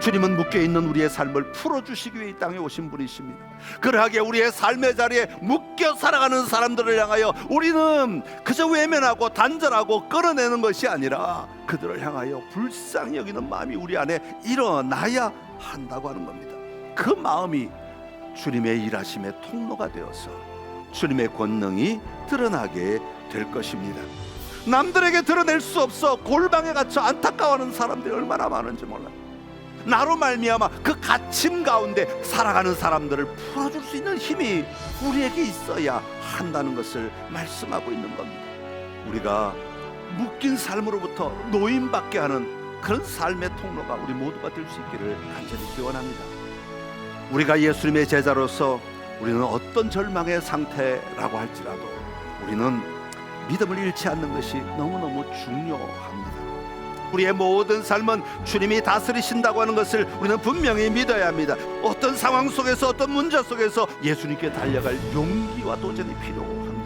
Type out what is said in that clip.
주님은 묶여 있는 우리의 삶을 풀어 주시기 위해 이 땅에 오신 분이십니다. 그러하게 우리의 삶의 자리에 묶여 살아가는 사람들을 향하여 우리는 그저 외면하고 단절하고 끌어내는 것이 아니라 그들을 향하여 불쌍히 여기는 마음이 우리 안에 일어나야 한다고 하는 겁니다. 그 마음이 주님의 일하심의 통로가 되어서 주님의 권능이 드러나게 될 것입니다. 남들에게 드러낼 수 없어 골방에 갇혀 안타까워하는 사람들이 얼마나 많은지 몰라요. 나로 말미암아 그 갇힘 가운데 살아가는 사람들을 풀어줄 수 있는 힘이 우리에게 있어야 한다는 것을 말씀하고 있는 겁니다. 우리가 묶인 삶으로부터 노임받게 하는 그런 삶의 통로가 우리 모두가 될 수 있기를 간절히 기원합니다. 우리가 예수님의 제자로서 우리는 어떤 절망의 상태라고 할지라도 우리는 믿음을 잃지 않는 것이 너무너무 중요합니다. 우리의 모든 삶은 주님이 다스리신다고 하는 것을 우리는 분명히 믿어야 합니다. 어떤 상황 속에서 어떤 문제 속에서 예수님께 달려갈 용기와 도전이 필요합니다.